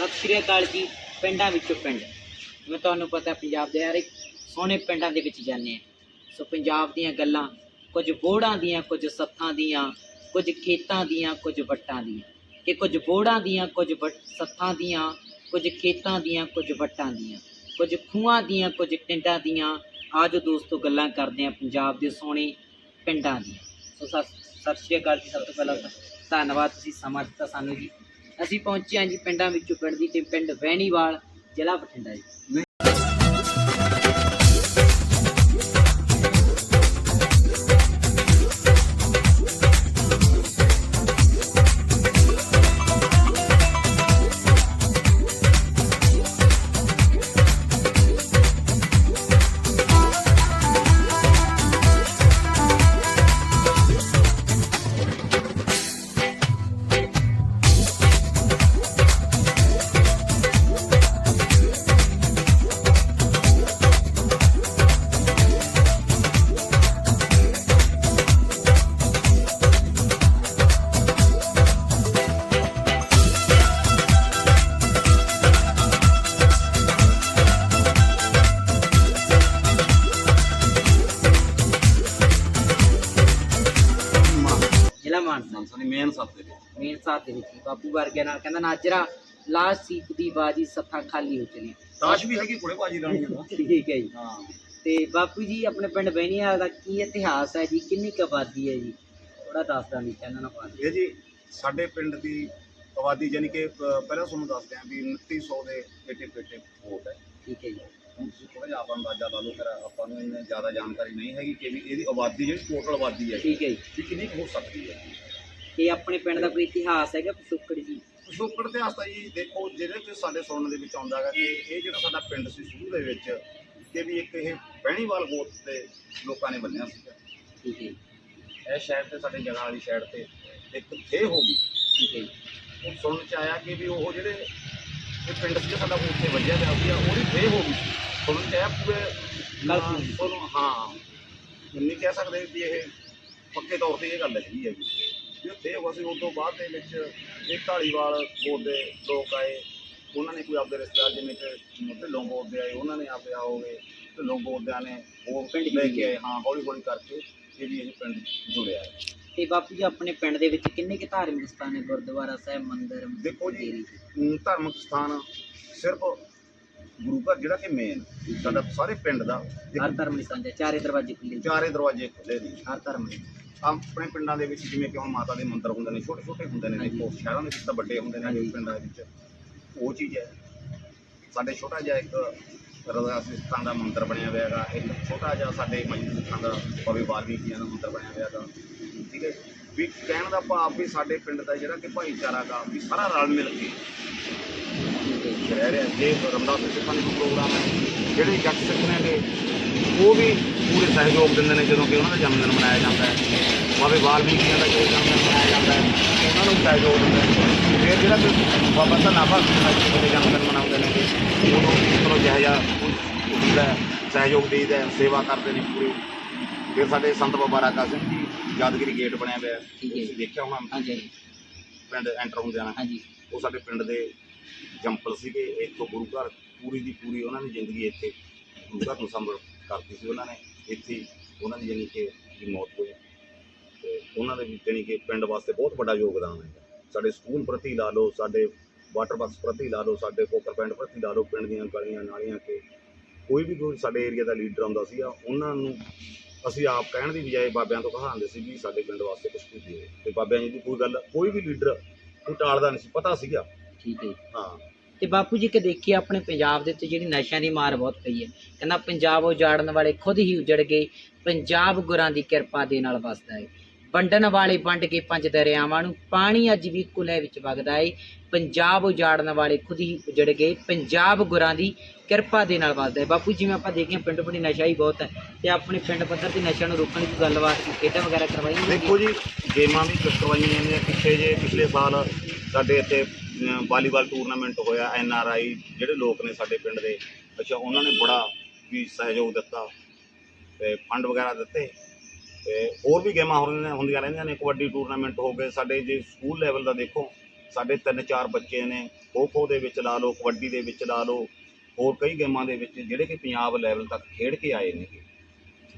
ਸਤਿ ਸ਼੍ਰੀ ਅਕਾਲ ਜੀ, ਪਿੰਡਾਂ ਵਿੱਚੋਂ ਪਿੰਡ। ਜਿਵੇਂ ਤੁਹਾਨੂੰ ਪਤਾ, ਪੰਜਾਬ ਦੇ ਹਰ ਇੱਕ ਸੋਹਣੇ ਪਿੰਡਾਂ ਦੇ ਵਿੱਚ ਜਾਂਦੇ ਆ ਸੋ ਪੰਜਾਬ ਦੀਆਂ ਗੱਲਾਂ, ਕੁਝ ਬੋੜਾਂ ਦੀਆਂ, ਕੁਝ ਸੱਥਾਂ ਦੀਆਂ, ਕੁਝ ਖੇਤਾਂ ਦੀਆਂ, ਕੁਝ ਵੱਟਾਂ ਦੀਆਂ। ਕਿ ਕੁਝ ਬੋੜਾਂ ਦੀਆਂ, ਕੁਝ ਵੱਟ- ਸੱਥਾਂ ਦੀਆਂ, ਕੁਝ ਖੇਤਾਂ ਦੀਆਂ, ਕੁਝ ਵੱਟਾਂ ਦੀਆਂ। ਕੁਝ ਖੂਹਾਂ ਦੀਆਂ, ਕੁਝ ਟਿੰਡਾਂ ਦੀਆਂ। ਆਜੋ ਦੋਸਤੋ, ਗੱਲਾਂ ਕਰਦੇ ਆ ਪੰਜਾਬ ਦੇ ਸੋਹਣੇ ਪਿੰਡਾਂ ਦੀਆਂ। ਸੋ ਸਤਿ ਸਤਿ ਸ਼੍ਰੀ ਅਕਾਲ ਜੀ, ਸਭ ਤੋਂ ਪਹਿਲਾਂ ਧੰਨਵਾਦ ਤੁਸੀਂ ਸਮਾਂ ਦਿੱਤਾ ਸਾਨੂੰ ਜੀ। ਅਸੀਂ ਪਹੁੰਚੇ ਹਾਂ ਜੀ ਪਿੰਡਾਂ ਵਿੱਚੋਂ ਪਿੰਡ ਦੀ ਤੇ ਪਿੰਡ ਵਹਿਣੀਵਾਲ ਜ਼ਿਲ੍ਹਾ ਬਠਿੰਡਾ ਜੀ। ਜ਼ਿਲ੍ਹਾ ਮਾਨਸਾ ਮਾਨਸਾ ਦੀ ਮੇਨ ਸੱਤ ਦੇ ਵਿੱਚ ਮੇਨ ਸਾਥ ਦੇ ਵਿੱਚ ਜੀ। ਬਾਪੂ ਵਰਗੇ ਨਾਲ ਕਹਿੰਦਾ ਨਾਜਰਾ ਲਾਸ਼ ਸੀਪ ਦੀ ਬਾਜੀ ਸੱਥਾਂ ਖਾਲੀ ਹੋ ਚਲੀ ਤਾਸ਼ ਵੀ ਹੈਗੀ ਕੋਲੇ ਬਾਜੀ ਰਾਣੀ ਦਾ ਠੀਕ ਹੈ ਜੀ। ਹਾਂ। ਤੇ ਬਾਪੂ ਜੀ ਆਪਣੇ ਪਿੰਡ ਬਹਿਣੀਵਾਲ ਦਾ ਕੀ ਇਤਿਹਾਸ ਹੈ ਜੀ? ਕਿੰਨੀ ਕੁ ਆਬਾਦੀ ਹੈ ਜੀ? ਥੋੜਾ ਦੱਸ ਦਾਂ ਵੀ ਚੈਨਲ ਨਾਲ ਪਾ ਦਿਓ। ਇਹ ਜੀ ਸਾਡੇ ਪਿੰਡ ਦੀ ਆਬਾਦੀ ਜਾਨੀ ਕਿ ਪਹਿਲਾਂ ਤੁਹਾਨੂੰ ਦੱਸਦੇ ਹਾਂ ਵੀ 2900 ਦੇ ਪੇਟੇ ਪੇਟੇ ਵੋਟ ਹੈ। ਠੀਕ ਹੈ ਜੀ। ਹੁਣ ਤੁਸੀਂ ਥੋੜਾ ਜਿਹਾ ਆਪਾਂ ਅੰਦਾਜ਼ਾ ਲਾ ਲਓ ਫਿਰ ਆਪਾਂ ਨੂੰ ਇੰਨੀ ਜ਼ਿਆਦਾ ਜਾਣਕਾਰੀ ਨਹੀਂ ਹੈਗੀ ਕਿ ਵੀ ਇਹਦੀ ਆਬਾਦੀ ਜਿਹੜੀ ਟੋਟਲ ਆਬਾਦੀ ਹੈ ਠੀਕ ਹੈ ਜੀ। ਵੀ ਕਿੰਨੀ ਕੁ ਹੋ ਸਕਦੀ ਹੈ। ਇਹ ਆਪਣੇ ਪਿੰਡ ਦਾ ਕੋਈ ਇਤਿਹਾਸ ਹੈਗਾ ਪਿਛੋਕੜ ਜੀ। ਪਿਛੋਕੜ ਤੇ ਹਸਤਾ ਜੀ ਦੇਖੋ ਜਿਹਦੇ ਵਿੱਚ ਸਾਡੇ ਸੁਣਨ ਦੇ ਵਿੱਚ ਆਉਂਦਾ ਹੈਗਾ ਕਿ ਇਹ ਜਿਹੜਾ ਸਾਡਾ ਪਿੰਡ ਸੀ ਸ਼ੁਰੂ ਦੇ ਵਿੱਚ ਕਿ ਵੀ ਇੱਕ ਇਹ ਬਹਿਣੀਵਾਲ ਗੋਤ ਤੇ ਲੋਕਾਂ ਨੇ ਬੰਨਿਆ ਸੀਗਾ। ਠੀਕ ਹੈ। ਜੀ ਇਹ ਸ਼ਹਿਰ ਤੇ ਸਾਡੇ ਜਗ੍ਹਾ ਵਾਲੀ ਸਾਈਡ ਤੇ ਇੱਕ ਥੇ ਹੋ ਗਈ। ਠੀਕ ਹੈ। ਜੀ ਉਹ ਸੁਣਨ ਚ ਆਇਆ ਕਿ ਵੀ ਉਹ ਜਿਹੜੇ ਇਹ ਪਿੰਡ ਸੀ ਸਾਡਾ ਉੱਥੇ ਵੱਜਿਆ ਗਿਆ ਸੀ ਉਹਦੀ ਥੇ ਹੋ ਗਈ ਸੁਣਨ ਚ ਆਇਆ ਪੂਰੇ ਗਲਤ ਹਾਂ। ਨਹੀਂ ਕਹਿ ਸਕਦੇ ਵੀ ਇਹ ਪੱਕੇ ਤੌਰ ਤੇ ਇਹ ਗੱਲ ਹੈਗੀ ਹੈ ਵੀ ਥੇ ਹੋ ਸੀ ਉਸ ਤੋਂ ਬਾਅਦ ਦੇ ਵਿੱਚ ਇਹ ਢਾਲੀਵਾਲ ਗੋਤ ਦੇ ਲੋਕ ਆਏ। ਉਹਨਾਂ ਨੇ ਕੋਈ ਆਪਦੇ ਰਿਸ਼ਤੇਦਾਰ ਜਿਵੇਂ ਕਿ ਢਿੱਲੋਂ ਗੋਤ ਦੇ ਆਏ ਉਹਨਾਂ ਨੇ ਆਪੇ ਆਓਗੇ ਢਿੱਲੋਂ ਗੋਤਿਆਂ ਨੇ ਉਹ ਪਿੰਡ ਲੈ ਕੇ ਆਏ। ਹਾਂ ਹੌਲੀ ਹੌਲੀ ਕਰਕੇ ਇਹ ਵੀ ਇਹ ਪਿੰਡ ਜੁੜਿਆ ਹੈ। ਤੇ ਬਾਪੂ ਜੀ ਆਪਣੇ ਪਿੰਡ ਦੇ ਵਿੱਚ ਕਿੰਨੇ ਕੁ ਧਾਰਮਿਕ ਸਥਾਨ ਨੇ? ਗੁਰਦੁਆਰਾ ਸਾਹਿਬ ਮੰਦਿਰ ਦੇਖੋ ਜੀ ਧਾਰਮਿਕ ਸਥਾਨ ਸਿਰਫ ਗੁਰੂ ਘਰ ਜਿਹੜਾ ਕਿ ਮੇਨ ਸਾਡਾ ਸਾਰੇ ਪਿੰਡ ਦਾ ਹਰ ਧਰਮ ਲਈ ਸਾਂਝਾ ਚਾਰੇ ਦਰਵਾਜ਼ੇ ਖੁੱਲੇ। ਚਾਰੇ ਦਰਵਾਜ਼ੇ ਖੁੱਲੇ ਨੇ। ਹਰ ਧਰਮ ਲਈ ਆਪਣੇ ਪਿੰਡਾਂ ਦੇ ਵਿੱਚ ਜਿਵੇਂ ਕਿ ਹੁਣ ਮਾਤਾ ਦੇ ਮੰਦਿਰ ਹੁੰਦੇ ਨੇ ਛੋਟੇ ਛੋਟੇ ਹੁੰਦੇ ਨੇ। ਦੇਖੋ ਸ਼ਹਿਰਾਂ ਦੇ ਵਿੱਚ ਤਾਂ ਵੱਡੇ ਹੁੰਦੇ ਨੇ। ਪਿੰਡਾਂ ਦੇ ਵਿੱਚ। ਉਹ ਚੀਜ਼ ਹੈ। ਸਾਡੇ ਛੋਟਾ ਜਿਹਾ ਇੱਕ ਰਜ਼ਾ ਸਿਸਤਾਂ ਦਾ ਮੰਦਿਰ ਬਣਿਆ ਹੋਇਆ ਹੈਗਾ। ਇੱਕ ਛੋਟਾ ਜਿਹਾ ਸਾਡੇ ਮਜੀਦ ਸਿੱਖਾਂ ਦਾ ਪਵੇ ਬਾਲਮੀਕੀਆਂ ਦਾ ਮੰਦਿਰ ਬਣਿਆ ਹੋਇਆ ਹੈਗਾ। ਠੀਕ ਹੈ ਵੀ ਕਹਿਣ ਦਾ ਭਾਵ ਵੀ ਸਾਡੇ ਪਿੰਡ ਦਾ ਜਿਹੜਾ ਕਿ ਭਾਈਚਾਰਾ ਗਾ ਵੀ ਸਾਰਾ ਰਲ ਮਿਲ ਕੇ ਰਹਿ ਰਿਹਾ ਜੇ ਰਮਦਾਸ ਸਿੱਖਾਂ ਦਾ ਪ੍ਰੋਗਰਾਮ ਹੈ ਜਿਹੜੇ ਜੱਟ ਸਿੱਖ ਨੇਗੇ ਉਹ ਵੀ ਪੂਰੇ ਸਹਿਯੋਗ ਦਿੰਦੇ ਨੇ ਜਦੋਂ ਕਿ ਉਹਨਾਂ ਦਾ ਜਨਮ ਦਿਨ ਮਨਾਇਆ ਜਾਂਦਾ ਹੈ। ਬਾਬੇ ਵਾਲਮੀਕੀਆਂ ਦਾ ਜਨਮ ਦਿਨ ਮਨਾਇਆ ਜਾਂਦਾ ਹੈ ਉਹਨਾਂ ਨੂੰ ਸਹਿਯੋਗ ਦਿੰਦੇ ਨੇ। ਫਿਰ ਜਿਹੜਾ ਬਾਬਾ ਧੰਨਾਵਾ ਸਿੰਘ ਦੇ ਜਨਮ ਦਿਨ ਮਨਾਉਂਦੇ ਨੇ ਉਦੋਂ ਚਲੋ ਜਿਹੋ ਜਿਹਾ ਹੁੰਦਾ ਸਹਿਯੋਗ ਦੇਈਦਾ ਸੇਵਾ ਕਰਦੇ ਨੇ ਪੂਰੀ। ਫਿਰ ਸਾਡੇ ਸੰਤ ਬਾਬਾ ਰਾਕਾ ਸਿੰਘ ਜੀ ਯਾਦਗਿਰੀ ਗੇਟ ਬਣਿਆ ਹੋਇਆ ਹੈ। ਤੁਸੀਂ ਦੇਖਿਆ ਹੋਣਾ। ਹਾਂਜੀ ਪਿੰਡ ਐਂਟਰ ਹੁੰਦਿਆਂ ਨਾਲ ਹਾਂਜੀ। ਉਹ ਸਾਡੇ ਪਿੰਡ ਦੇ ਜੰਪਲ ਸੀਗੇ ਇੱਥੋਂ ਗੁਰੂ ਘਰ ਪੂਰੀ ਦੀ ਪੂਰੀ ਉਹਨਾਂ ਦੀ ਜ਼ਿੰਦਗੀ ਇੱਥੇ ਗੁਰੂ ਘਰ ਨੂੰ ਸੰਭਲ ਕਰਤੀ ਸੀ ਉਹਨਾਂ ਨੇ, ਇੱਥੇ ਉਹਨਾਂ ਦੀ ਜਾਣੀ ਕਿ ਦੀ ਮੌਤ ਹੋਈ। ਤੇ ਉਹਨਾਂ ਦੇ ਵਿੱਚ ਜਾਣੀ ਕਿ ਪਿੰਡ ਵਾਸਤੇ ਬਹੁਤ ਵੱਡਾ ਯੋਗਦਾਨ ਹੈ। ਸਾਡੇ ਸਕੂਲ ਪ੍ਰਤੀ ਲਾ ਲਓ, ਸਾਡੇ ਵਾਟਰ ਬਾਕਸ ਪ੍ਰਤੀ ਲਾ ਲਓ, ਸਾਡੇ ਕੋਕਰ ਪਿੰਡ ਪ੍ਰਤੀ ਲਾ ਲਓ, ਪਿੰਡ ਦੀਆਂ ਗਲੀਆਂ, ਨਾਲੀਆਂ ਕੇ ਕੋਈ ਵੀ ਕੋਈ ਸਾਡੇ ਏਰੀਆ ਦਾ ਲੀਡਰ ਆਉਂਦਾ ਸੀਗਾ ਉਹਨਾਂ ਨੂੰ ਅਸੀਂ ਆਪ ਕਹਿਣ ਦੀ ਬਜਾਏ ਬਾਬਿਆਂ ਤੋਂ ਕਹਾਉਂਦੇ ਸੀ ਵੀ ਸਾਡੇ ਪਿੰਡ ਵਾਸਤੇ ਕੁਝ ਕੀਤੇ ਤੇ ਬਾਬਿਆਂ ਜੀ ਦੀ ਕੋਈ ਗੱਲ, ਕੋਈ ਵੀ ਲੀਡਰ ਕੋਈ ਟਾਲਦਾ ਨਹੀਂ ਸੀ, ਪਤਾ ਸੀਗਾ ਠੀਕ ਹੈ। ਹਾਂ। ਤੇ ਬਾਪੂ ਜੀ ਕਿ ਦੇਖੀਏ ਆਪਣੇ ਪੰਜਾਬ ਦੇ ਉੱਤੇ ਜਿਹੜੀ ਨਸ਼ਿਆਂ ਦੀ ਮਾਰ ਬਹੁਤ ਪਈ ਹੈ। ਕਹਿੰਦਾ ਪੰਜਾਬ ਉਜਾੜਨ ਵਾਲੇ ਖੁਦ ਹੀ ਉਜੜ ਗਏ। ਪੰਜਾਬ ਗੁਰਾਂ ਦੀ ਕਿਰਪਾ ਦੇ ਨਾਲ ਵਸਦਾ ਹੈ ਵੰਡਣ ਵਾਲੇ ਵੰਡ ਕੇ ਪੰਜ ਦਰਿਆਵਾਂ ਨੂੰ ਪਾਣੀ ਅੱਜ ਵੀ ਕੁਲੇ ਵਿੱਚ ਵਗਦਾ ਹੈ ਪੰਜਾਬ ਉਜਾੜਨ ਵਾਲੇ ਖੁਦ ਹੀ ਉਜੜ ਗਏ। ਪੰਜਾਬ ਗੁਰਾਂ ਦੀ ਕਿਰਪਾ ਦੇ ਨਾਲ ਵਸਦਾ ਹੈ ਬਾਪੂ ਜਿਵੇਂ ਆਪਾਂ ਦੇਖੀਏ ਪਿੰਡ ਪਿੰਡ ਨਸ਼ਾ ਹੀ ਬਹੁਤ ਹੈ। ਤੇ ਆਪਣੇ ਪਿੰਡ ਪੱਧਰ ਤੇ ਨਸ਼ਿਆਂ ਨੂੰ ਰੋਕਣ ਦੀ ਗੱਲਬਾਤ ਖੇਡਾਂ ਵਗੈਰਾ ਕਰਵਾਈਆਂ ਦੇਖੋ ਜੀ ਗੇਮਾਂ ਵੀ ਕਰਵਾਈਆਂ ਜਾਂਦੀਆਂ। ਪਿੱਛੇ ਜੇ ਪਿਛਲੇ ਸਾਲ ਸਾਡੇ ਇੱਥੇ ਵਾਲੀਬਾਲ ਟੂਰਨਾਮੈਂਟ ਹੋਇਆ, ਐਨ ਆਰ ਆਈ, ਜਿਹੜੇ ਲੋਕ ਨੇ ਸਾਡੇ ਪਿੰਡ ਦੇ, ਅੱਛਾ, ਉਹਨਾਂ ਨੇ ਬੜਾ ਵੀ ਸਹਿਯੋਗ ਦਿੱਤਾ ਤੇ ਫੰਡ ਵਗੈਰਾ ਦਿੱਤੇ ਤੇ ਹੋਰ ਵੀ ਗੇਮਾਂ ਹੋ ਹੁੰਦੀਆਂ ਰਹਿੰਦੀਆਂ ਨੇ, ਕਬੱਡੀ ਟੂਰਨਾਮੈਂਟ ਹੋ ਗਏ, ਸਾਡੇ ਜੇ ਸਕੂਲ ਲੈਵਲ ਦਾ ਦੇਖੋ, ਸਾਡੇ ਤਿੰਨ ਚਾਰ ਬੱਚੇ ਨੇ ਖੋ ਖੋ ਦੇ ਵਿੱਚ ਲਾ ਲਓ, ਕਬੱਡੀ ਦੇ ਵਿੱਚ ਲਾ ਲਓ, ਹੋਰ ਕਈ ਗੇਮਾਂ ਦੇ ਵਿੱਚ ਜਿਹੜੇ ਕਿ ਪੰਜਾਬ ਲੈਵਲ ਤੱਕ ਖੇਡ ਕੇ ਆਏ ਨੇ।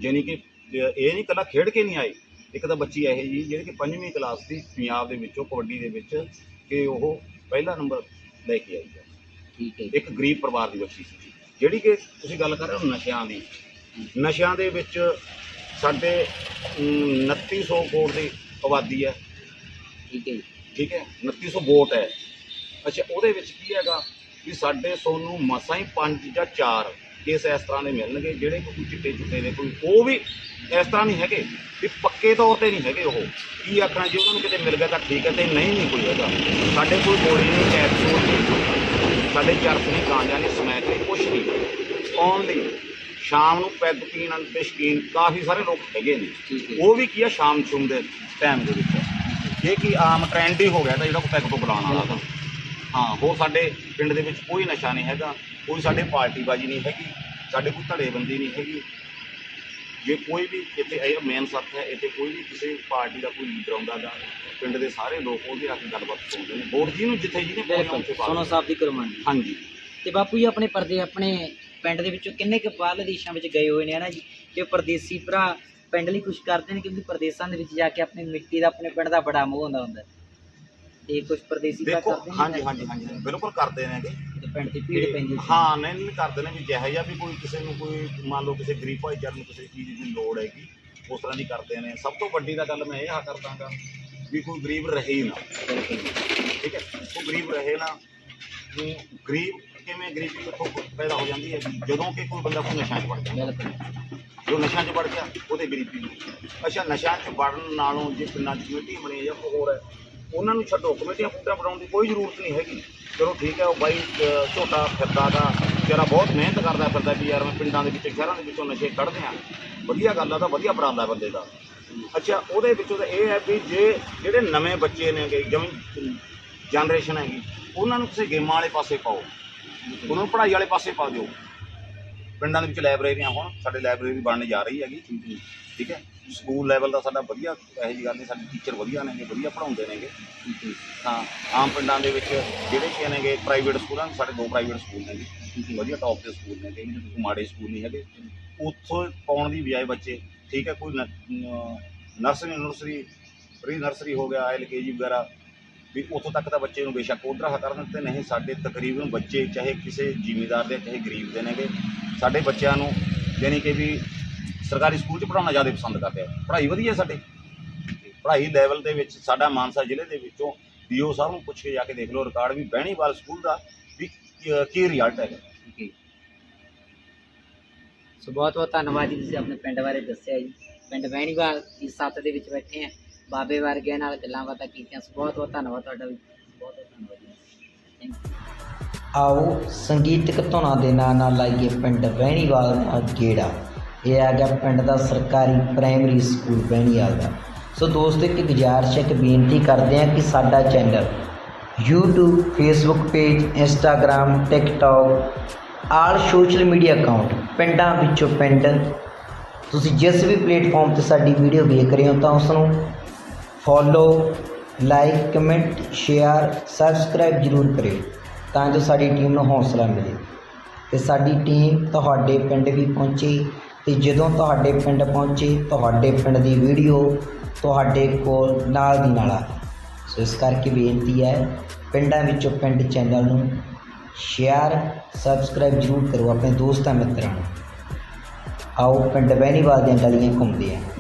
ਯਾਨੀ ਕਿ, ਇਹ ਨਹੀਂ ਇਕੱਲਾ ਖੇਡ ਕੇ ਨਹੀਂ ਆਏ, ਇੱਕ ਤਾਂ ਬੱਚੀ ਇਹ ਜੀ ਜਿਹੜੇ ਕਿ ਪੰਜਵੀਂ ਕਲਾਸ ਦੀ ਪੰਜਾਬ ਦੇ ਵਿੱਚੋਂ ਕਬੱਡੀ ਦੇ ਵਿੱਚ ਕਿ ਉਹ ਪਹਿਲਾ ਨੰਬਰ ਲੈ ਕੇ ਆਈ ਹੈ। ਠੀਕ ਹੈ। ਇੱਕ ਗਰੀਬ ਪਰਿਵਾਰ ਦੀ ਬੱਚੀ ਸੀ। ਜਿਹੜੀ ਕਿ ਤੁਸੀਂ ਗੱਲ ਕਰ ਰਹੇ ਹੋ ਨਸ਼ਿਆਂ ਦੀ। ਨਸ਼ਿਆਂ ਦੇ ਵਿੱਚ ਸਾਡੇ ਅਮ, 2900 ਕਰੋੜ ਦੀ ਆਬਾਦੀ ਹੈ। ਠੀਕ ਹੈ। ਠੀਕ ਹੈ? 2900 ਵੋਟ ਹੈ। ਅੱਛਾ ਉਹਦੇ ਵਿੱਚ ਕੀ ਹੈਗਾ ਵੀ ਸਾਡੇ ਸੋਨੂੰ ਮਸਾਂ ਹੀ ਪੰਜ ਜਾਂ ਚਾਰ ਕੇਸ ਇਸ ਤਰ੍ਹਾਂ ਦੇ ਮਿਲਣਗੇ ਜਿਹੜੇ ਕੋਈ ਚਿੱਟੇ ਚੁੱਟੇ ਦੇ ਕੋਈ ਉਹ ਵੀ ਇਸ ਤਰ੍ਹਾਂ ਨਹੀਂ ਹੈਗੇ ਵੀ ਪੱਕੇ ਤੌਰ ਤੇ ਨਹੀਂ ਹੈਗੇ ਉਹ। ਕੀ ਆਖਣਾ ਜੇ ਉਹਨਾਂ ਨੂੰ ਕਿਤੇ ਮਿਲ ਗਿਆ ਤਾਂ ਠੀਕ ਹੈ ਤੇ ਨਹੀਂ ਨਹੀਂ ਕੋਈ ਹੈਗਾ। ਸਾਡੇ ਕੋਈ ਗੋਲੀ ਨਹੀਂ ਕੈਪਸੂਲ ਨਹੀਂ ਸਾਡੇ ਚਰਸ ਨਹੀਂ ਗਾਂਜਾ ਨਹੀਂ ਸਮੈਕ ਨਹੀਂ ਕੁਛ ਨਹੀਂ। ਓਨਲੀ ਸ਼ਾਮ ਨੂੰ ਪੈਗ ਪੀਣ ਦੇ ਸ਼ੌਕੀਨ ਕਾਫੀ ਸਾਰੇ ਲੋਕ ਹੈਗੇ ਨੇ। ਉਹ ਵੀ ਕੀ ਆ ਸ਼ਾਮ ਸ਼ੂਮ ਦੇ ਟਾਈਮ ਦੇ ਵਿੱਚ। ਇਹ ਕੀ ਆਮ ਟ੍ਰੈਂਡ ਹੀ ਹੋ ਗਿਆ ਤਾਂ ਜਿਹੜਾ ਕੋਈ ਪੈਗ ਤੋਂ ਬੁਲਾਉਣ ਵਾਲਾ ਤਾਂ। ਹਾਂ ਹੋਰ ਸਾਡੇ ਪਿੰਡ ਦੇ ਵਿੱਚ ਕੋਈ ਨਸ਼ਾ ਨਹੀਂ ਹੈਗਾ। ਕੋਈ ਸਾਡੇ ਪਾਰਟੀਬਾਜੀ ਨਹੀਂ ਹੈਗੀ ਸਾਡੇ ਕੋਈ ਧੜੇਬੰਦੀ ਨਹੀਂ ਹੈਗੀ। ਜੇ ਕੋਈ ਵੀ ਇੱਥੇ ਇਹ ਮੇਨ ਸੱਤ ਹੈ ਇੱਥੇ ਕੋਈ ਵੀ ਕਿਸੇ ਪਾਰਟੀ ਦਾ ਕੋਈ ਲੀਡਰ ਆਉਂਦਾ ਗਾ ਪਿੰਡ ਦੇ ਸਾਰੇ ਲੋਕ ਉਹਦੇ ਆ ਕੇ ਗੱਲਬਾਤ ਸੁਣਦੇ ਨੇ। ਵੋਟ ਜੀ ਨੂੰ ਜਿੱਥੇ ਪਾਉਣੀ ਉੱਥੇ ਪਾ ਸੋਨੋ। ਸਾਹਿਬ ਦੀ ਕੁਰਬਾਨੀ ਹਾਂਜੀ। ਤੇ ਬਾਪੂ ਜੀ ਆਪਣੇ ਪਰਦੇ ਆਪਣੇ ਪਿੰਡ ਦੇ ਵਿੱਚੋਂ ਕਿੰਨੇ ਕੁ ਬਾਹਰਲੇ ਦੇਸ਼ਾਂ ਵਿੱਚ ਗਏ ਹੋਏ ਨੇ ਹਨਾ ਜੀ? ਕਿ ਪਰਦੇਸੀ ਭਰਾ ਪਿੰਡ ਲਈ ਕੁਝ ਕਰਦੇ ਨੇ ਕਿਉਂਕਿ ਪਰਦੇਸਾਂ ਦੇ ਵਿੱਚ ਜਾ ਕੇ ਆਪਣੀ ਮਿੱਟੀ ਦਾ ਆਪਣੇ ਪਿੰਡ ਦਾ ਬੜਾ ਮੋਹ ਹੁੰਦਾ ਹੁੰਦਾ। ਤੇ ਕੁਝ ਪਰਦੇਸੀ ਭਰਾ ਕਰਦੇ ਨੇ ਹਾਂਜੀ ਹਾਂਜੀ ਹਾਂਜੀ ਬਿਲਕੁਲ ਕਰਦੇ ਨੇਗੇ। ਤੇ ਪਿੰਡ ਦੀ ਭੀੜ ਪੈਂਦੀ ਸੀ। ਹਾਂ ਨਹੀਂ ਨਹੀਂ ਕਰਦੇ ਨੇ ਵੀ ਜਿਹੋ ਜਿਹਾ ਵੀ ਕੋਈ ਕਿਸੇ ਨੂੰ ਕੋਈ ਮੰਨ ਲਓ ਕਿਸੇ ਗਰੀਬ ਭਾਈਚਾਰੇ ਨੂੰ ਕਿਸੇ ਚੀਜ਼ ਦੀ ਲੋੜ ਹੈਗੀ ਉਸ ਤਰ੍ਹਾਂ ਦੀ ਕਰਦੇ ਨੇ। ਸਭ ਤੋਂ ਵੱਡੀ ਤਾਂ ਗੱਲ ਮੈਂ ਇਹ ਆ ਕਰਦਾਗਾ ਵੀ ਕੋਈ ਗਰੀਬ ਰਹੇ ਹੀ ਨਾ। ਠੀਕ ਹੈ? ਉਹ ਗਰੀਬ ਰਹੇ ਨਾ ਵੀ ਗਰੀਬ ਕਿਵੇਂ ਗਰੀਬੀ ਕਿੱਥੋਂ ਪੈਦਾ ਹੋ ਜਾਂਦੀ ਹੈ ਜਦੋਂ ਕਿ ਕੋਈ ਬੰਦਾ ਕੋਈ ਨਸ਼ਾ 'ਚ ਵੜ ਜਾਂਦਾ ਜੋ ਨਸ਼ਿਆਂ 'ਚ ਵੜ ਗਿਆ ਉਹਦੇ ਗਰੀਬੀ ਨੂੰ। ਅੱਛਾ ਨਸ਼ਿਆਂ 'ਚ ਵੜਨ ਨਾਲੋਂ ਜੇ ਪਿੰਡਾਂ 'ਚ ਕਮੇਟੀ ਬਣੀ ਜਾਂ ਕੋਈ ਹੋਰ ਹੈ ਉਹਨਾਂ ਨੂੰ ਛੱਡੋ। ਕਮੇਟੀਆਂ ਫੂਟਾਂ ਬਣਾਉਣ ਦੀ ਕੋਈ ਜ਼ਰੂਰਤ ਨਹੀਂ ਹੈਗੀ। ਚਲੋ ਠੀਕ ਹੈ, ਉਹ ਬਾਈ ਝੋਟਾ ਫਿਰਦਾ ਦਾ ਜਿਹੜਾ ਬਹੁਤ ਮਿਹਨਤ ਕਰਦਾ ਫਿਰਦਾ ਵੀ ਯਾਰ, ਮੈਂ ਪਿੰਡਾਂ ਦੇ ਵਿੱਚ, ਸ਼ਹਿਰਾਂ ਦੇ ਵਿੱਚੋਂ ਨਸ਼ੇ ਕੱਢਦੇ ਆ ਵਧੀਆ ਗੱਲ ਆ, ਤਾਂ ਵਧੀਆ ਉਪਰਾਲਾ ਬੰਦੇ ਦਾ। ਅੱਛਾ, ਉਹਦੇ ਵਿੱਚੋਂ ਤਾਂ ਇਹ ਹੈ ਵੀ ਜੇ ਜਿਹੜੇ ਨਵੇਂ ਬੱਚੇ ਨੇਗੇ ਜਿਵੇਂ ਜਨਰੇਸ਼ਨ ਹੈਗੀ, ਉਹਨਾਂ ਨੂੰ ਕਿਸੇ ਗੇਮਾਂ ਵਾਲੇ ਪਾਸੇ ਪਾਓ, ਉਹਨਾਂ ਨੂੰ ਪੜ੍ਹਾਈ ਵਾਲੇ ਪਾਸੇ ਪਾ ਦਿਓ। ਪਿੰਡਾਂ ਦੇ ਵਿੱਚ ਲਾਇਬ੍ਰੇਰੀਆਂ ਹੋਣ, ਸਾਡੇ ਲਾਇਬ੍ਰੇਰੀ ਬਣਨ ਜਾ ਰਹੀ ਹੈਗੀ ਠੀਕ ਹੈ? ਸਕੂਲ ਲੈਵਲ ਦਾ ਸਾਡਾ ਵਧੀਆ, ਇਹੋ ਜਿਹੀ ਗੱਲ ਨਹੀਂ, ਸਾਡੇ ਟੀਚਰ ਵਧੀਆ ਨੇਗੇ ਵਧੀਆ ਪੜ੍ਹਾਉਂਦੇ ਨੇਗੇ ਹਾਂ ਆਮ ਪਿੰਡਾਂ ਦੇ ਵਿੱਚ ਜਿਹੜੇ ਕਿ ਨੇਗੇ ਪ੍ਰਾਈਵੇਟ ਸਕੂਲਾਂ ਸਾਡੇ ਦੋ ਪ੍ਰਾਈਵੇਟ ਸਕੂਲ ਨੇਗੇ ਵਧੀਆ ਟੌਪ ਦੇ ਸਕੂਲ ਨੇਗੇ ਕੋਈ ਮਾੜੇ ਸਕੂਲ ਨਹੀਂ ਹੈਗੇ। ਉੱਥੋਂ ਪਾਉਣ ਦੀ ਬਜਾਏ ਬੱਚੇ, ਠੀਕ ਹੈ, ਕੋਈ ਨਰਸਰੀ ਨਰਸਰੀ ਪ੍ਰੀ ਨਰਸਰੀ ਹੋ ਗਿਆ ਐਲਕੇਜੀ ਵਗੈਰਾ ਵੀ ਉੱਥੋਂ ਤੱਕ ਤਾਂ ਬੱਚੇ ਨੂੰ ਬੇਸ਼ੱਕ ਉਧਰ ਕਰ ਦਿੰਦੇ ਨਹੀਂ, ਸਾਡੇ ਤਕਰੀਬਨ ਬੱਚੇ ਚਾਹੇ ਕਿਸੇ ਜ਼ਿਮੀਂਦਾਰ ਦੇ, ਚਾਹੇ ਗਰੀਬ ਦੇ ਨੇਗੇ। ਸਾਡੇ ਬੱਚਿਆਂ ਨੂੰ ਯਾਨੀ ਕਿ ਵੀ ਸਰਕਾਰੀ ਸਕੂਲ 'ਚ ਪੜ੍ਹਾਉਣਾ ਜ਼ਿਆਦਾ ਪਸੰਦ ਕਰਦੇ ਆ। ਪੜ੍ਹਾਈ ਵਧੀਆ ਸਾਡੇ। ਪੜ੍ਹਾਈ ਲੈਵਲ ਦੇ ਵਿੱਚ ਸਾਡਾ ਮਾਨਸਾ ਜ਼ਿਲ੍ਹੇ ਦੇ ਵਿੱਚੋਂ ਡੀਓ ਸਾਹਿਬ ਨੂੰ ਪੁੱਛ ਕੇ ਜਾ ਕੇ ਦੇਖ ਲਓ, ਰਿਕਾਰਡ ਵੀ ਬਹਿਣੀਵਾਲ ਸਕੂਲ ਦਾ ਵੀ ਕੀ- ਰਿਜ਼ਲਟ ਹੈਗਾ। ਸੋ ਬਹੁਤ ਬਹੁਤ ਧੰਨਵਾਦ ਜੀ, ਤੁਸੀਂ ਆਪਣੇ ਪਿੰਡ ਬਾਰੇ ਦੱਸਿਆ ਜੀ। ਪਿੰਡ ਬਹਿਣੀਵਾਲ ਇਸ ਸੱਤ ਦੇ ਵਿੱਚ ਬੈਠੇ ਆ। ਬਾਬੇ ਵਰਗਿਆਂ ਨਾਲ ਗੱਲਾਂ ਬਾਤਾਂ ਕੀਤੀਆਂ ਬਹੁਤ ਬਹੁਤ ਧੰਨਵਾਦ ਤੁਹਾਡਾ ਵੀ। ਬਹੁਤ ਬਹੁਤ ਧੰਨਵਾਦ ਆਓ ਸੰਗੀਤਕ ਧੁਨਾਂ ਦੇ ਨਾਲ ਨਾਲ ਲਾਈਏ ਪਿੰਡ ਵਹਿਣੀਵਾਲ ਦਾ ਗੇੜਾ। ਇਹ ਆ ਗਿਆ ਪਿੰਡ ਦਾ ਸਰਕਾਰੀ ਪ੍ਰਾਇਮਰੀ ਸਕੂਲ ਵਹਿਣੀਵਾਲ ਦਾ। ਸੋ ਦੋਸਤੋ, ਇੱਕ ਗੁਜ਼ਾਰਿਸ਼ ਇੱਕ ਬੇਨਤੀ ਕਰਦੇ ਹਾਂ ਕਿ ਸਾਡਾ channel YouTube, Facebook page Instagram, TikTok all social media account ਪਿੰਡਾਂ ਵਿੱਚੋਂ ਪਿੰਡ। ਤੁਸੀਂ ਜਿਸ ਵੀ ਪਲੇਟਫਾਰਮ ਤੇ ਸਾਡੀ ਵੀਡੀਓ ਵੇਖ ਰਹੇ ਹੋ ਤਾਂ ਉਸ ਨੂੰ follow, like, comment, share, subscribe ਜ਼ਰੂਰ ਕਰਿਓ ਤਾਂ ਜੋ ਸਾਡੀ ਟੀਮ ਨੂੰ ਹੌਸਲਾ ਮਿਲੇ। ਤੇ ਸਾਡੀ ਟੀਮ ਤੁਹਾਡੇ ਪਿੰਡ ਵੀ ਪਹੁੰਚੇ ਤੇ ਜਦੋਂ ਤੁਹਾਡੇ ਪਿੰਡ ਪਹੁੰਚੇ, ਤੁਹਾਡੇ ਪਿੰਡ ਦੀ ਵੀਡੀਓ ਤੁਹਾਡੇ ਕੋਲ ਨਾਲ ਦੀ ਨਾਲ ਆਵੇ ਸੋ ਇਸ ਕਰਕੇ ਬੇਨਤੀ ਹੈ, ਪਿੰਡਾਂ ਵਿੱਚੋਂ ਪਿੰਡ ਚੈਨਲ ਨੂੰ ਸ਼ੇਅਰ, ਸਬਸਕ੍ਰਾਈਬ ਜ਼ਰੂਰ ਕਰੋ ਆਪਣੇ ਦੋਸਤਾਂ ਮਿੱਤਰਾਂ ਨੂੰ। ਆਓ ਪਿੰਡ ਬਹਿਣੀਵਾਲ ਦੀਆਂ ਗਲੀਆਂ ਘੁੰਮਦੇ ਹਾਂ।